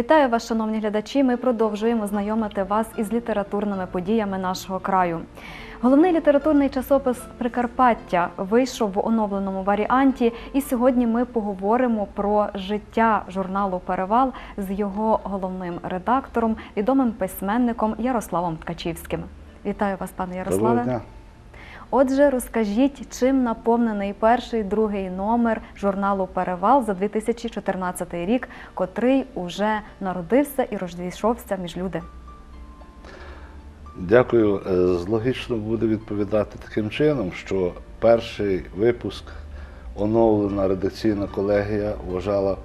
Вітаю вас, шановні глядачі. Ми продовжуємо знайомити вас із літературними подіями нашого краю. Головний літературний часопис Прикарпаття вийшов в оновленому варіанті, і сьогодні ми поговоримо про життя журналу Перевал з його головним редактором, відомим письменником Ярославом Ткачівським. Вітаю вас, пане Доброго Ярославе. Отже, розкажіть, чим наповнений перший другий номер журналу Перевал за 2014 рік, котрий уже народився і розійшовся між люди. Дякую. Е, Логічно буде відповідати таким чином, що перший випуск оновлена редакційна колегія вважала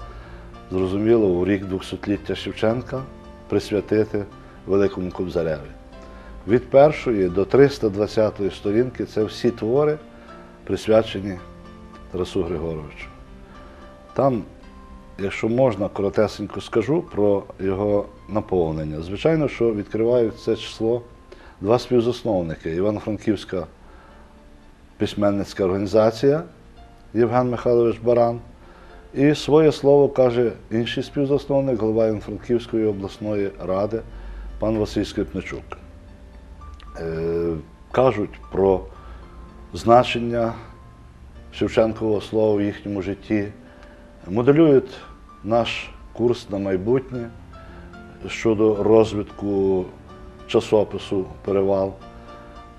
зрозуміло у рік 200-ліття Шевченка присвятити Великому Кобзареві. Від першої до 320 сторінки це всі твори, присвячені Тарасу Григоровичу. Там, якщо можна, коротесенько скажу про його наповнення. Звичайно, що відкривають це число два співзасновники Івано-Франківська письменницька організація Євген Михайлович Баран. І своє слово каже інший співзасновник, голова Івано-Франківської обласної ради, пан Василь Скрипничук. Е, кажуть про значення Шевченкового слова в їхньому житті, моделюють наш курс на майбутнє щодо розвитку часопису Перевал.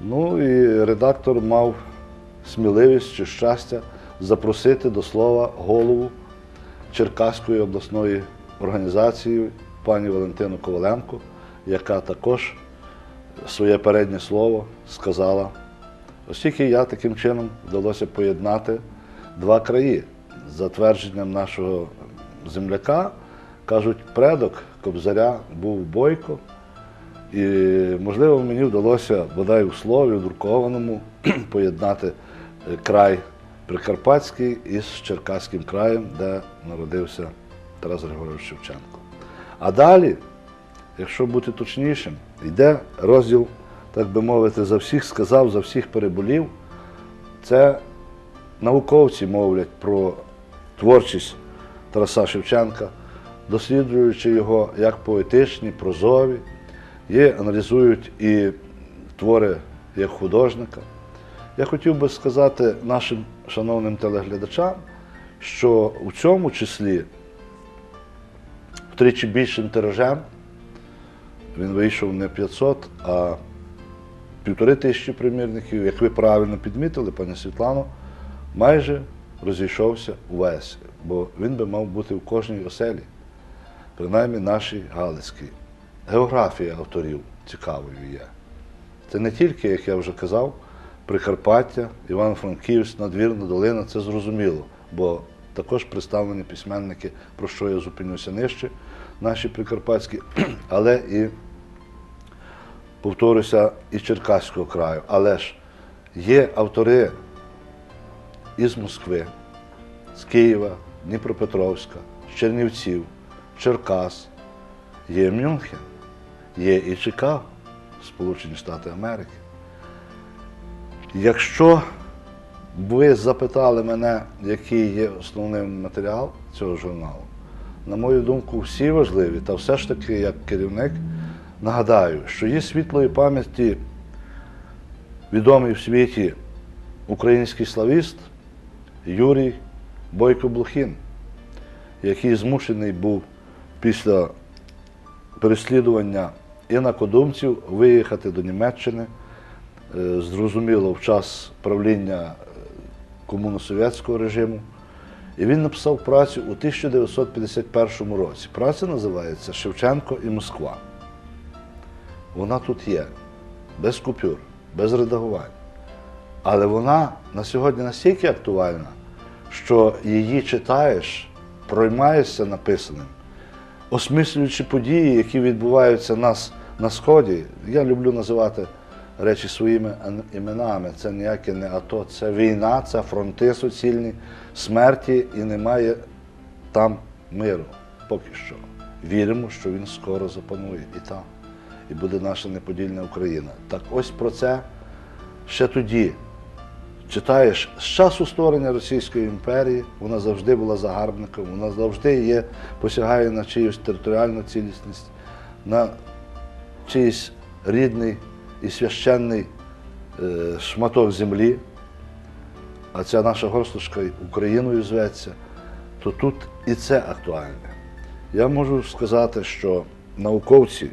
Ну і редактор мав сміливість чи щастя запросити до слова голову Черкаської обласної організації пані Валентину Коваленко, яка також своє переднє слово сказала. Оскільки я таким чином вдалося поєднати два краї. За твердженням нашого земляка, кажуть, предок Кобзаря був Бойко. І, можливо, мені вдалося бодай у слові, у друкованому, поєднати е, край Прикарпатський із Черкаським краєм, де народився Тарас Григорович Шевченко. А далі, якщо бути точнішим, йде розділ, так би мовити, за всіх сказав, за всіх переболів. Це науковці мовлять про творчість Тараса Шевченка, досліджуючи його як поетичні, прозові, є, аналізують і твори як художника. Я хотів би сказати нашим шановним телеглядачам, що у цьому числі втричі більшим тиражем він вийшов не 500, а півтори тисячі примірників, як ви правильно підмітили, пані Світлано, майже розійшовся увесь, бо він би мав бути в кожній оселі, принаймні нашій Галицькій. Географія авторів цікавою є. Це не тільки, як я вже казав, Прикарпаття, Івано-Франківськ, Надвірна долина, це зрозуміло, бо також представлені письменники, про що я зупинюся нижче, наші прикарпатські, але і повторюся, і Черкаського краю. Але ж є автори із Москви, з Києва, Дніпропетровська, з Чернівців, Черкас, є Мюнхен, є і Чикаго, Сполучені Штати Америки. Якщо ви запитали мене, який є основним матеріал цього журналу, на мою думку, всі важливі, та все ж таки, як керівник, нагадаю, що є світлої пам'яті відомий в світі український славіст Юрій Бойко Блохін, який змушений був після переслідування інакодумців виїхати до Німеччини. Е, Зрозуміло, в час правління е, комуносовєтського режиму. І він написав працю у 1951 році. Праця називається Шевченко і Москва. Вона тут є, без купюр, без редагувань. Але вона на сьогодні настільки актуальна, що її читаєш, проймаєшся написаним, осмислюючи події, які відбуваються у нас на Сході. Я люблю називати речі своїми іменами. Це ніяке не АТО, це війна, це фронти суцільні, смерті і немає там миру. Поки що. Віримо, що він скоро запанує і там. І буде наша неподільна Україна. Так ось про це ще тоді читаєш з часу створення Російської імперії, вона завжди була загарбником, вона завжди є, посягає на чиюсь територіальну цілісність, на чийсь рідний і священний е, шматок землі, а ця наша горсточка Україною зветься, то тут і це актуальне. Я можу сказати, що науковці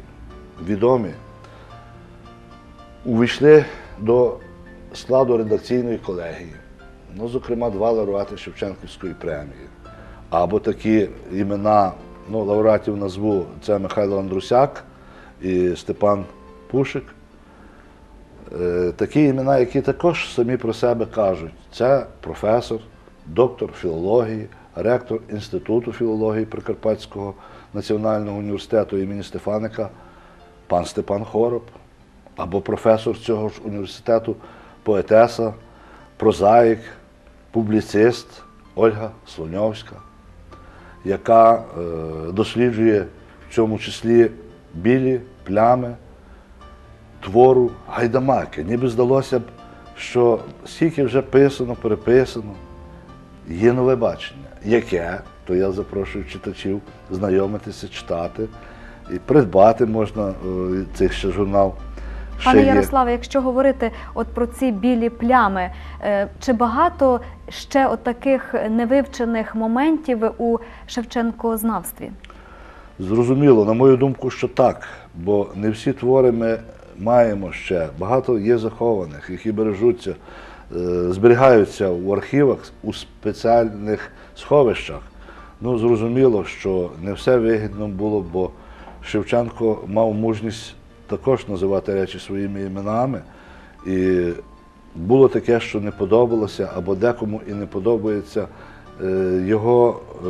відомі увійшли до складу редакційної колегії, ну, зокрема, два лауреати Шевченківської премії. Або такі імена ну, лауреатів назву це Михайло Андрусяк і Степан Пушик. Е, Такі імена, які також самі про себе кажуть, це професор, доктор філології, ректор Інституту філології Прикарпатського національного університету імені Стефаника, пан Степан Хороб, або професор цього ж університету, поетеса, прозаїк, публіцист Ольга Слоньовська, яка е, досліджує в цьому числі білі плями твору гайдамаки. Ніби здалося б, що стільки вже писано, переписано, є нове бачення. Яке, то я запрошую читачів знайомитися, читати і придбати можна е, цей ще журнал. Пане. Ярославе, якщо говорити от про ці білі плями, е, чи багато ще от таких невивчених моментів у Шевченкознавстві? Зрозуміло, на мою думку, що так, бо не всі твори ми маємо ще. Багато є захованих, які бережуться, е, зберігаються в архівах у спеціальних сховищах. Ну, зрозуміло, що не все вигідно було, бо Шевченко мав мужність також називати речі своїми іменами. І було таке, що не подобалося, або декому і не подобається е, його е,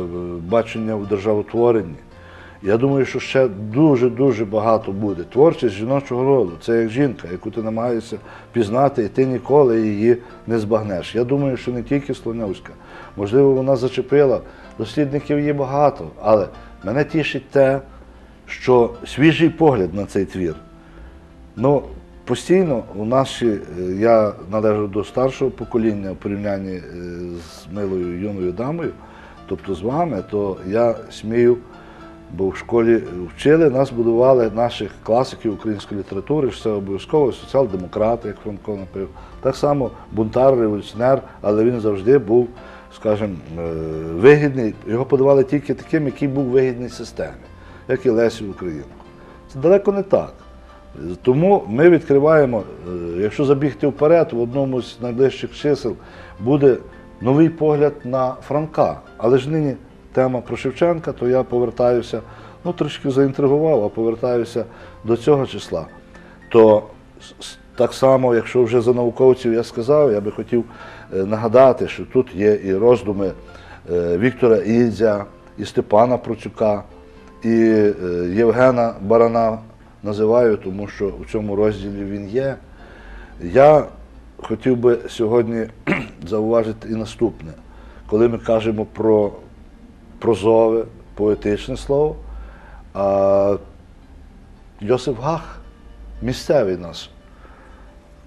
бачення в державотворенні. Я думаю, що ще дуже-дуже багато буде. Творчість жіночого роду це як жінка, яку ти намагаєшся пізнати, і ти ніколи її не збагнеш. Я думаю, що не тільки Слонявська. Можливо, вона зачепила. Дослідників є багато, але мене тішить те, що свіжий погляд на цей твір. Ну, постійно у нас е, я належу до старшого покоління в порівнянні е, з милою юною дамою, тобто з вами, то я смію, бо в школі вчили, нас будували наших класиків української літератури, що це обов'язково соціал-демократи, як Франко напив. Так само бунтар, революціонер, але він завжди був, скажімо, е, вигідний. Його подавали тільки таким, який був вигідний системі, як і Лесі Українку. Це далеко не так. Тому ми відкриваємо, е, якщо забігти вперед, в одному з найближчих чисел буде новий погляд на Франка. Але ж нині тема про Шевченка, то я повертаюся, ну трошки заінтригував, а повертаюся до цього числа. То так само, якщо вже за науковців я сказав, я би хотів е, нагадати, що тут є і роздуми е, Віктора Ідзя, і Степана Процюка, і е, Євгена Барана називаю, тому що в цьому розділі він є. Я хотів би сьогодні зауважити і наступне. Коли ми кажемо про прозове, поетичне слово, а Йосиф Гах, місцевий наш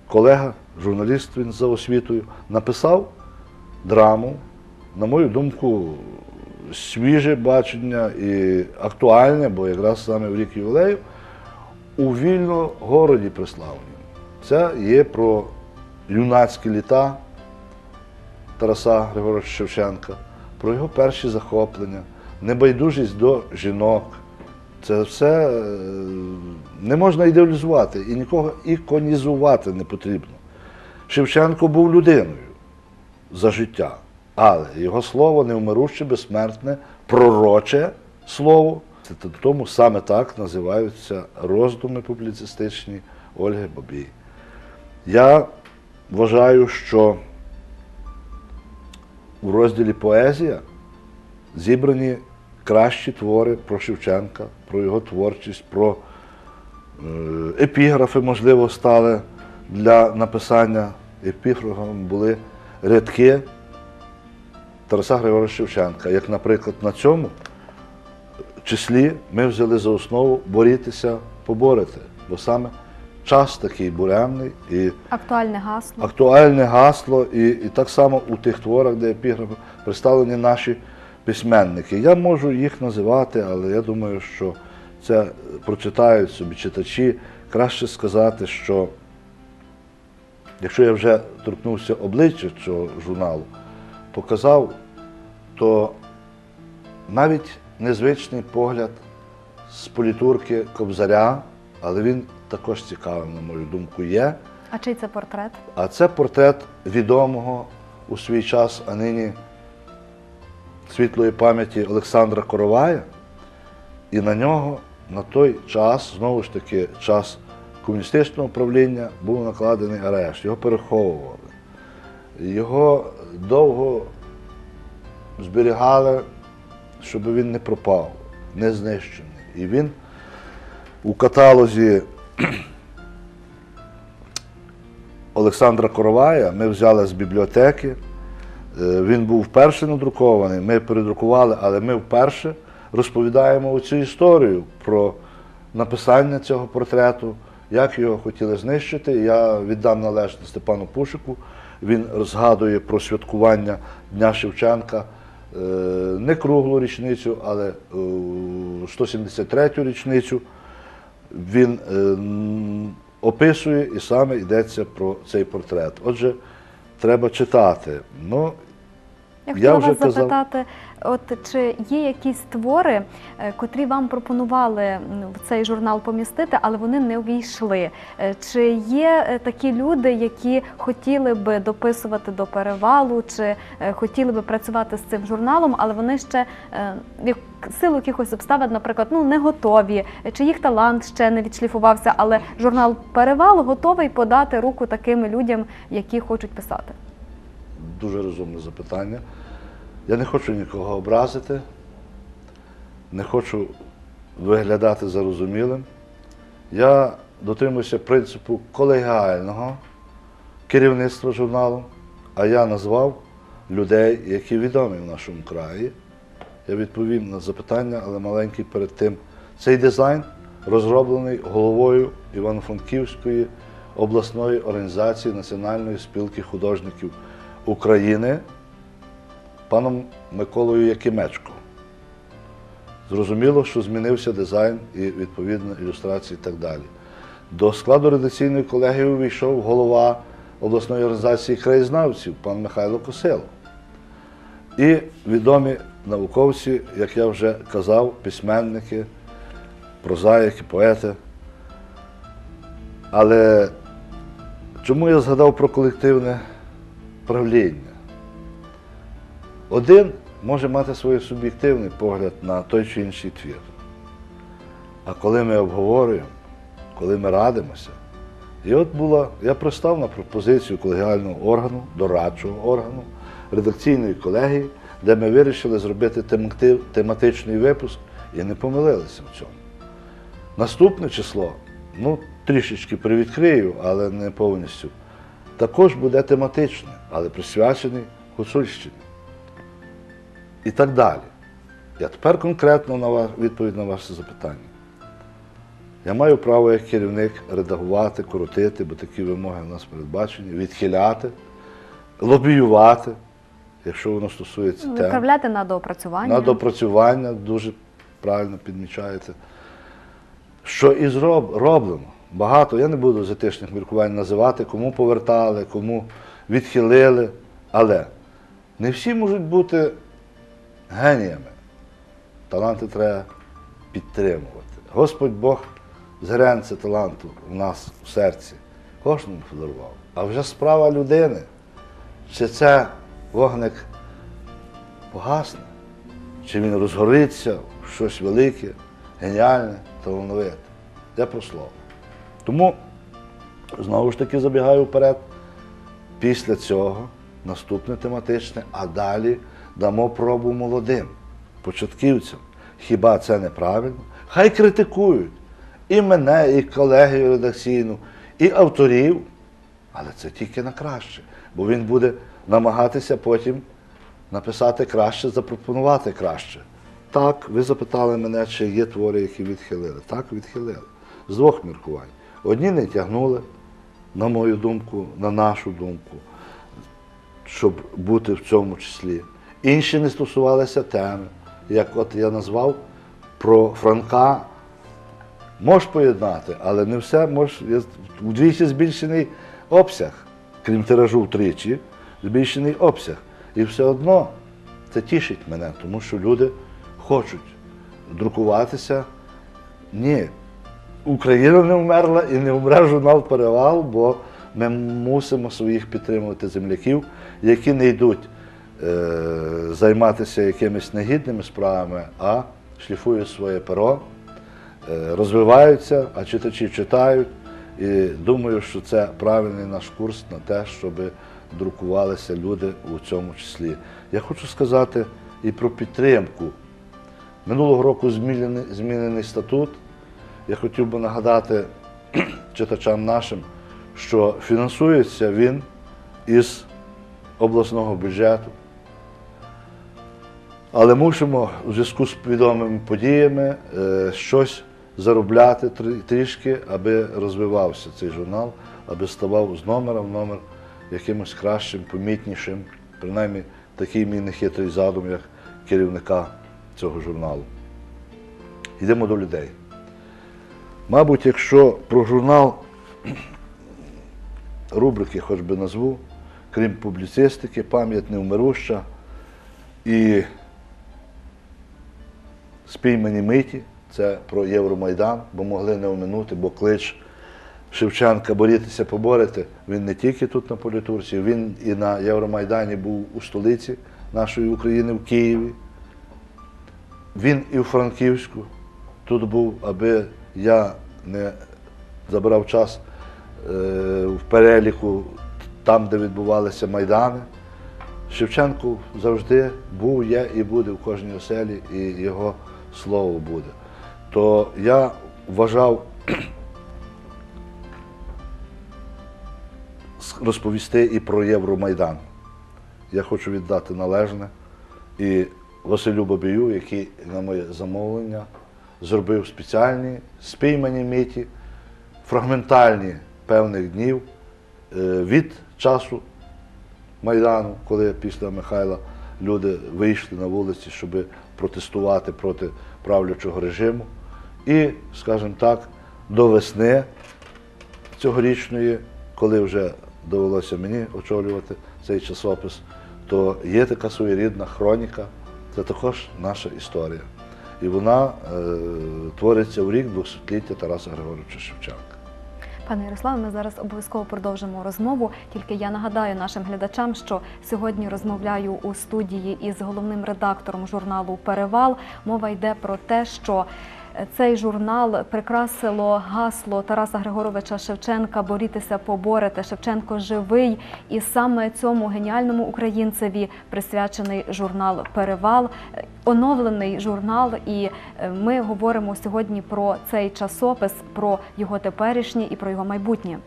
колега, журналіст він за освітою, написав драму, на мою думку, свіже бачення і актуальне, бо якраз саме в рік ювілею, у Вільногороді Преславнім. Це є про юнацькі літа Тараса Григоровича Шевченка, про його перші захоплення, небайдужість до жінок. Це все е, не можна ідеалізувати і нікого іконізувати не потрібно. Шевченко був людиною за життя, але його слово невмируще, безсмертне, пророче слово. Тому саме так називаються роздуми публіцистичні Ольги Бабій. Я вважаю, що у розділі поезія зібрані кращі твори про Шевченка, про його творчість, про е, епіграфи, можливо, стали для написання епіграфом були рядки Тараса Григоровича Шевченка. Як, наприклад, на цьому числі ми взяли за основу борітися, поборити, бо саме час такий буремний і Актуальне гасло. актуальне гасло, і, і так само у тих творах, де епіграфи представлені наші письменники. Я можу їх називати, але я думаю, що це прочитають собі читачі. Краще сказати, що якщо я вже торкнувся обличчя цього журналу, показав, то навіть незвичний погляд з політурки Кобзаря, але він також цікавий, на мою думку, є. А чий це портрет? А це портрет відомого у свій час, а нині світлої пам'яті Олександра Коровая. І на нього на той час, знову ж таки, час комуністичного правління, був накладений арешт. Його переховували. Його довго зберігали, щоб він не пропав, не знищений. І він у каталозі Олександра Коровая ми взяли з бібліотеки. Е, Він був вперше надрукований, ми передрукували, але ми вперше розповідаємо цю історію про написання цього портрету, як його хотіли знищити. Я віддам належне Степану Пушику. Він згадує про святкування Дня Шевченка е, не круглу річницю, але е, 173-ю річницю він е, описує і саме йдеться про цей портрет. Отже, треба читати. Ну, Я Я хотіла вже вас казав- запитати, от чи є якісь твори, е, котрі вам пропонували в цей журнал помістити, але вони не увійшли? Е, Чи є е, такі люди, які хотіли би дописувати до перевалу, чи хотіли би працювати з цим журналом, але вони ще силу якихось обставин, наприклад, ну не готові, чи їх талант ще не відшліфувався, але журнал Перевал готовий подати руку таким людям, які хочуть писати? Дуже розумне запитання. Я не хочу нікого образити, не хочу виглядати зарозумілим. Я дотримуюся принципу колегіального керівництва журналу, а я назвав людей, які відомі в нашому краї. Я відповім на запитання, але маленький перед тим. Цей дизайн розроблений головою Івано-Франківської обласної організації Національної спілки художників України паном Миколою Якимечко. Зрозуміло, що змінився дизайн і відповідно ілюстрації і так далі. До складу редакційної колегії увійшов голова обласної організації краєзнавців пан Михайло Косило. І відомі науковці, як я вже казав, письменники, прозаїки, поети. Але чому я згадав про колективне правління? Один може мати свій суб'єктивний погляд на той чи інший твір. А коли ми обговорюємо, коли ми радимося, і от була, я пристав на пропозицію колегіального органу, дорадчого органу, редакційної колегії, де ми вирішили зробити темати- тематичний випуск і не помилилися в цьому. Наступне число, ну, трішечки привідкрию, але не повністю, також буде тематичне, але присвячений Гуцульщині. І так далі. Я тепер конкретно на ва- відповідь на ваше запитання. Я маю право як керівник редагувати, коротити, бо такі вимоги в нас передбачені, відхиляти, лобіювати, якщо воно стосується тем. Відправляти на доопрацювання. На допрацювання дуже правильно підмічаєте. Що і зроб, роблено. Багато, я не буду з етичних міркувань називати, кому повертали, кому відхилили. Але не всі можуть бути геніями. Таланти треба підтримувати. Господь Бог згренце таланту в нас в серці. Кожному подарував. А вже справа людини. Чи це вогник погасне, чи він розгориться в щось велике, геніальне, талановите. Де про слово. Тому, знову ж таки, забігаю вперед. Після цього наступне тематичне, а далі дамо пробу молодим, початківцям. Хіба це неправильно? Хай критикують і мене, і колегію редакційну, і авторів, але це тільки на краще, бо він буде намагатися потім написати краще, запропонувати краще. Так, ви запитали мене, чи є твори, які відхилили. Так, відхилили. З двох міркувань. Одні не тягнули, на мою думку, на нашу думку, щоб бути в цьому числі. Інші не стосувалися теми, як от я назвав про Франка. Можеш поєднати, але не все можеш. Вдвічі збільшений обсяг, крім тиражу втричі, збільшений обсяг. І все одно це тішить мене, тому що люди хочуть друкуватися. Ні, Україна не вмерла і не вмре журнал Перевал, бо ми мусимо своїх підтримувати земляків, які не йдуть е, займатися якимись негідними справами, а шліфують своє перо, е, розвиваються, а читачі читають. І думаю, що це правильний наш курс на те, щоб друкувалися люди у цьому числі. Я хочу сказати і про підтримку. Минулого року змінений, змінений статут. Я хотів би нагадати читачам нашим, що фінансується він із обласного бюджету. Але мусимо у зв'язку з відомими подіями е, щось заробляти трішки, аби розвивався цей журнал, аби ставав з номера в номер якимось кращим, помітнішим. Принаймні, такий мій нехитрий задум, як керівника цього журналу. Йдемо до людей. Мабуть, якщо про журнал рубрики хоч би назву, крім публіцистики, пам'ять невмируща і спіймані миті, це про Євромайдан, бо могли не оминути, бо клич Шевченка борітися, поборити. Він не тільки тут на політурці, він і на Євромайдані був у столиці нашої України в Києві. Він і в Франківську тут був, аби я не забирав час е, в переліку там, де відбувалися майдани. Шевченко завжди був, є і буде в кожній оселі, і його слово буде. То я вважав розповісти і про Євромайдан. Я хочу віддати належне і Василю Бабію, який на моє замовлення зробив спеціальні спіймані миті, фрагментальні певних днів е, від часу Майдану, коли після Михайла люди вийшли на вулиці, щоб протестувати проти правлячого режиму. І, скажімо так, до весни цьогорічної, коли вже довелося мені очолювати цей часопис, то є така своєрідна хроніка, це також наша історія. І вона е, твориться в рік 200-ліття Тараса Григоровича Шевченка. Пане Ярославе, ми зараз обов'язково продовжимо розмову. Тільки я нагадаю нашим глядачам, що сьогодні розмовляю у студії із головним редактором журналу Перевал. Мова йде про те, що цей журнал прикрасило гасло Тараса Григоровича Шевченка Борітися, поборете. Шевченко живий. І саме цьому геніальному українцеві присвячений журнал Перевал, оновлений журнал. І е, ми говоримо сьогодні про цей часопис, про його теперішнє і про його майбутнє.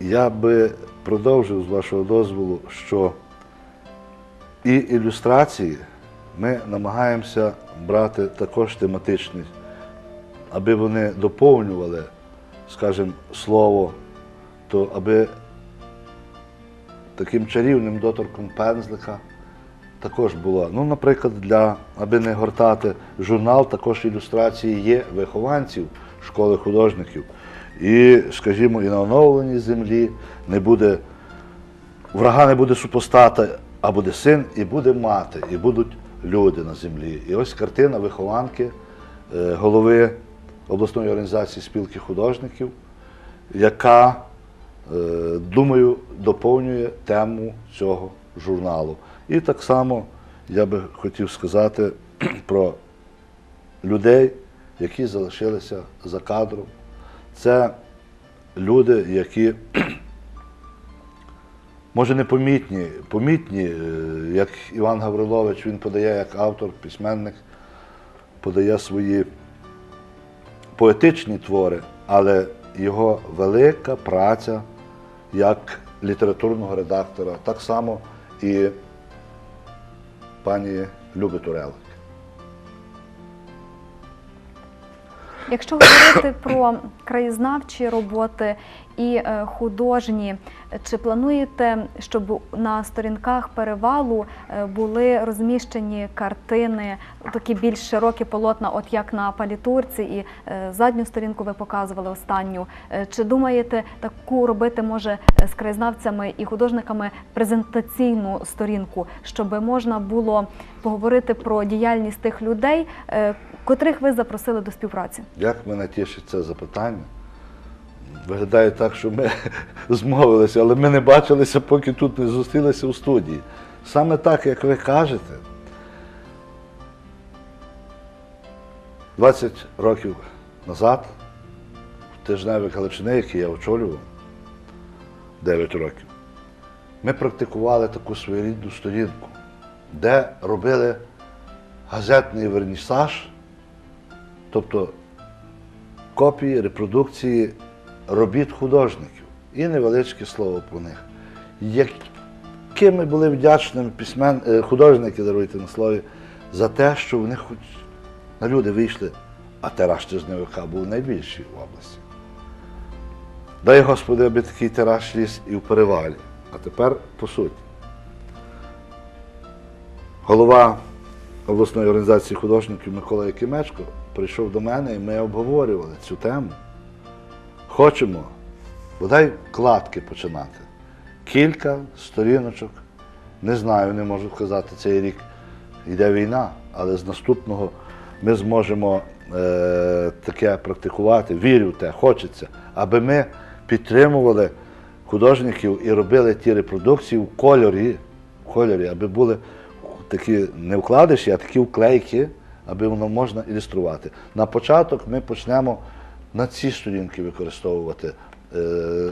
Я би продовжив з вашого дозволу, що і ілюстрації ми намагаємося брати також тематичні, аби вони доповнювали, скажімо, слово, то аби таким чарівним доторком пензлика також було. Ну, наприклад, для, аби не гортати журнал, також ілюстрації є вихованців школи художників. І, скажімо, і на оновленій землі не буде, врага не буде супостата, а буде син, і буде мати, і будуть люди на землі. І ось картина вихованки е, голови обласної організації спілки художників, яка, е, думаю, доповнює тему цього журналу. І так само я би хотів сказати про людей, які залишилися за кадром. Це люди, які може не помітні, помітні, е, як Іван Гаврилович, він подає як автор, письменник, подає свої поетичні твори, але його велика праця як літературного редактора, так само і пані Люби Турелик. Якщо говорити про краєзнавчі роботи і е, художні, чи плануєте, щоб на сторінках перевалу е, були розміщені картини, такі більш широкі полотна, от як на палітурці, і е, задню сторінку ви показували останню? Чи думаєте таку робити може з краєзнавцями і художниками презентаційну сторінку, щоб можна було поговорити про діяльність тих людей, котрих ви запросили до співпраці? Як мене тішить це запитання? Виглядає так, що ми змовилися, але ми не бачилися, поки тут не зустрілися у студії. Саме так, як ви кажете, 20 років назад, в тижневик Галичини, який я очолював, 9 років, ми практикували таку своєрідну сторінку, де робили газетний вернісаж, тобто копії, репродукції робіт художників і невеличке слово про них. Якими були вдячними письмен... е, художники, даруйте на слові, за те, що вони хоч на люди вийшли, а тираж тижневика був найбільший в області. Дай Господи, аби такий тираж ліз і в перевалі. А тепер по суті. Голова обласної організації художників Микола Якимечко прийшов до мене і ми обговорювали цю тему. Хочемо, бодай кладки починати. Кілька сторіночок. Не знаю, не можу сказати, цей рік йде війна, але з наступного ми зможемо е, таке практикувати. Вірю в те, хочеться, аби ми підтримували художників і робили ті репродукції в кольорі, в кольорі, аби були такі не вкладиші, а такі вклейки, аби воно можна ілюструвати. На початок ми почнемо на ці сторінки використовувати е,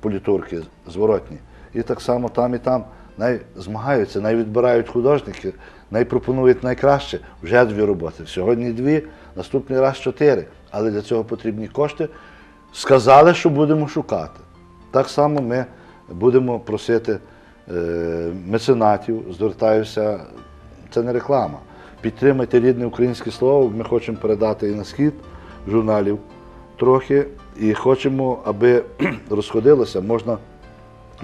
політурки зворотні. І так само там і там най змагаються, най художники, най пропонують найкраще. Вже дві роботи. Сьогодні дві, наступний раз чотири. Але для цього потрібні кошти. Сказали, що будемо шукати. Так само ми будемо просити е, меценатів, звертаюся, це не реклама. Підтримайте рідне українське слово. Ми хочемо передати і на схід журналів трохи, і хочемо, аби розходилося, можна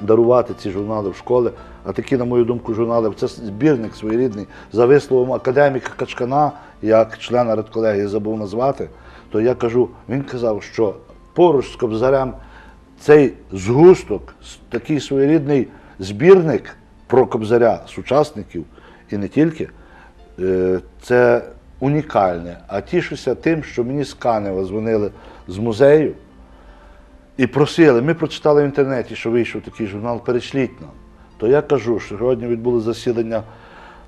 дарувати ці журнали в школи. А такі, на мою думку, журнали це збірник своєрідний за висловом академіка Качкана, як члена редколегії забув назвати, то я кажу, він казав, що поруч з Кобзарем цей згусток, такий своєрідний збірник про Кобзаря сучасників і не тільки, е, це унікальне. А тішуся тим, що мені з Канева дзвонили з музею і просили, ми прочитали в інтернеті, що вийшов такий журнал, перешліть нам. То я кажу, що сьогодні відбулося засідання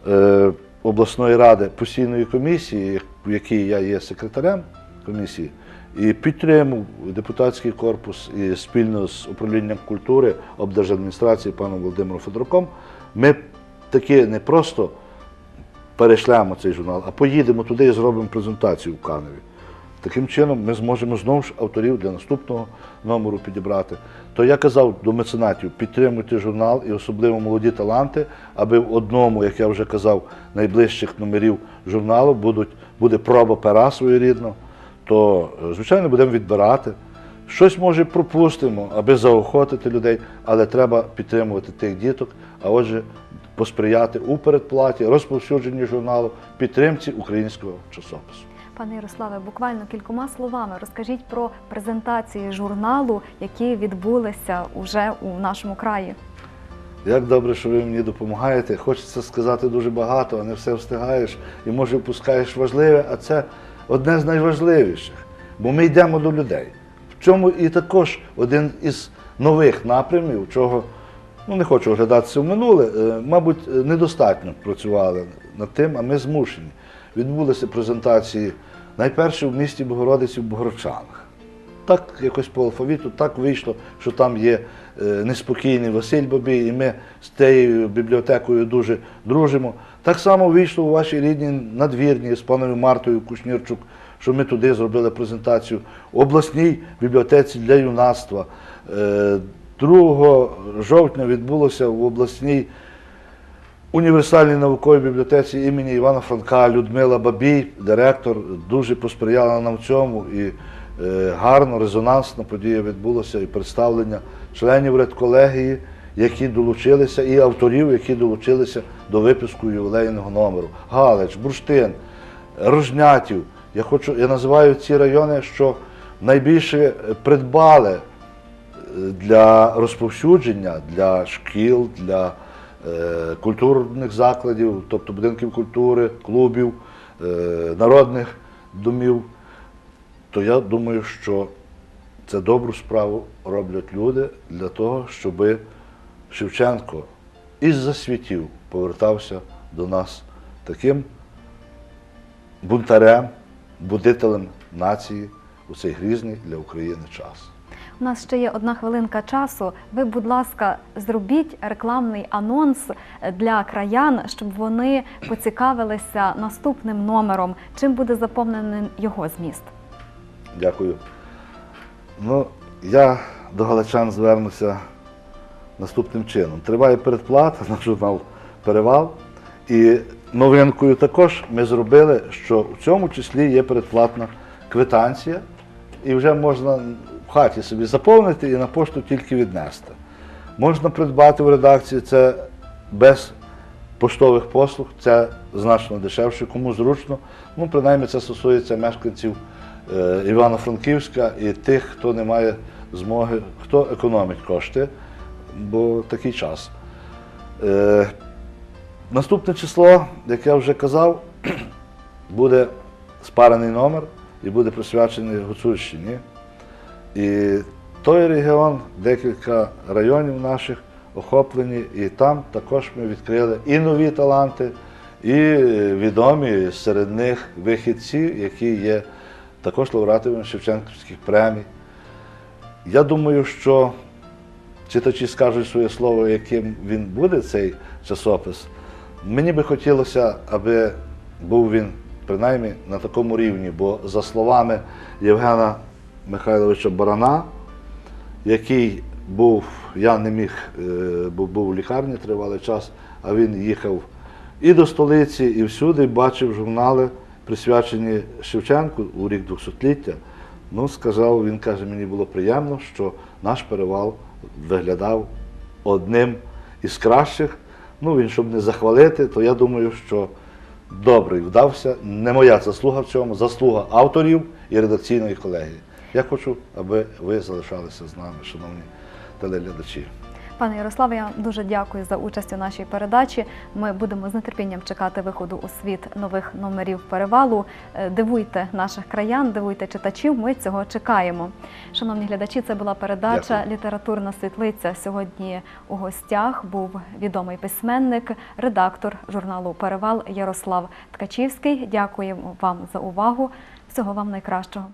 е, обласної ради постійної комісії, в якій я є секретарем комісії, і підтримав депутатський корпус і спільно з управлінням культури облдержадміністрації паном Володимиром Федоруком. Ми таки не просто перешлемо цей журнал, а поїдемо туди і зробимо презентацію в Каневі. Таким чином ми зможемо знову ж авторів для наступного номеру підібрати. То я казав до меценатів, підтримуйте журнал і особливо молоді таланти, аби в одному, як я вже казав, найближчих номерів журналу будуть, буде проба пера своєрідно, то, е, звичайно, будемо відбирати. Щось може пропустимо, аби заохотити людей, але треба підтримувати тих діток, а отже, посприяти у передплаті, розповсюдженню журналу, підтримці українського часопису. Пане Ярославе, буквально кількома словами розкажіть про презентації журналу, які відбулися уже у нашому краї. Як добре, що ви мені допомагаєте. Хочеться сказати дуже багато, а не все встигаєш і може впускаєш важливе, а це одне з найважливіших. Бо ми йдемо до людей. В цьому і також один із нових напрямів, чого ну не хочу оглядатися в минуле, е, мабуть, недостатньо працювали над тим, а ми змушені. Відбулися презентації найперше в місті Богородиці в Богородчанах. Так якось по алфавіту так вийшло, що там є е, неспокійний Василь Бабій, і ми з тією бібліотекою дуже дружимо. Так само вийшло у вашій рідній надвірні з паною Мартою Кушнірчук, що ми туди зробили презентацію в обласній бібліотеці для юнацтва. Е, 2 жовтня відбулося в обласній універсальній науковій бібліотеці імені Івана Франка Людмила Бабій, директор, дуже посприяла нам в цьому. І е, гарно, резонансна подія відбулася і представлення членів редколегії, які долучилися, і авторів, які долучилися до випуску ювілейного номеру. Галич, Бурштин, Рожнятів. Я хочу, я називаю ці райони, що найбільше придбали для розповсюдження для шкіл, для е, культурних закладів, тобто будинків культури, клубів, е, народних домів, то я думаю, що це добру справу роблять люди для того, щоб Шевченко із засвітів повертався до нас таким бунтарем, будителем нації у цей грізний для України час. У нас ще є одна хвилинка часу. Ви, будь ласка, зробіть рекламний анонс для краян, щоб вони поцікавилися наступним номером. Чим буде заповнений його зміст? Дякую. Ну, я до галичан звернуся наступним чином. Триває передплата на журнал Перевал. І новинкою також ми зробили, що в цьому числі є передплатна квитанція, і вже можна в хаті собі заповнити і на пошту тільки віднести. Можна придбати в редакції це без поштових послуг, це значно дешевше, кому зручно. Ну, принаймні це стосується мешканців е, Івано-Франківська і тих, хто не має змоги, хто економить кошти, бо такий час. Е, Наступне число, як я вже казав, буде спарений номер і буде присвячений Гуцульщині. І той регіон, декілька районів наших охоплені, і там також ми відкрили і нові таланти, і відомі серед них вихідці, які є також лауреатами Шевченківських премій. Я думаю, що читачі скажуть своє слово, яким він буде, цей часопис. Мені би хотілося, аби був він принаймні на такому рівні, бо за словами Євгена Михайловича Барана, який був, я не міг, е, бо був в лікарні тривалий час, а він їхав і до столиці, і всюди бачив журнали, присвячені Шевченку у рік 200-ліття. Ну, сказав, він каже, мені було приємно, що наш перевал виглядав одним із кращих. Ну, він, щоб не захвалити, то я думаю, що добрий вдався. Не моя заслуга в цьому, заслуга авторів і редакційної колегії. Я хочу, аби ви залишалися з нами, шановні телеглядачі. Пане Ярославе, я вам дуже дякую за участь у нашій передачі. Ми будемо з нетерпінням чекати виходу у світ нових номерів перевалу. Е, Дивуйте наших краян, дивуйте читачів. Ми цього чекаємо. Шановні глядачі, це була передача Дякую. Літературна світлиця. Сьогодні у гостях був відомий письменник, редактор журналу Перевал Ярослав Ткачівський. Дякуємо вам за увагу. Всього вам найкращого.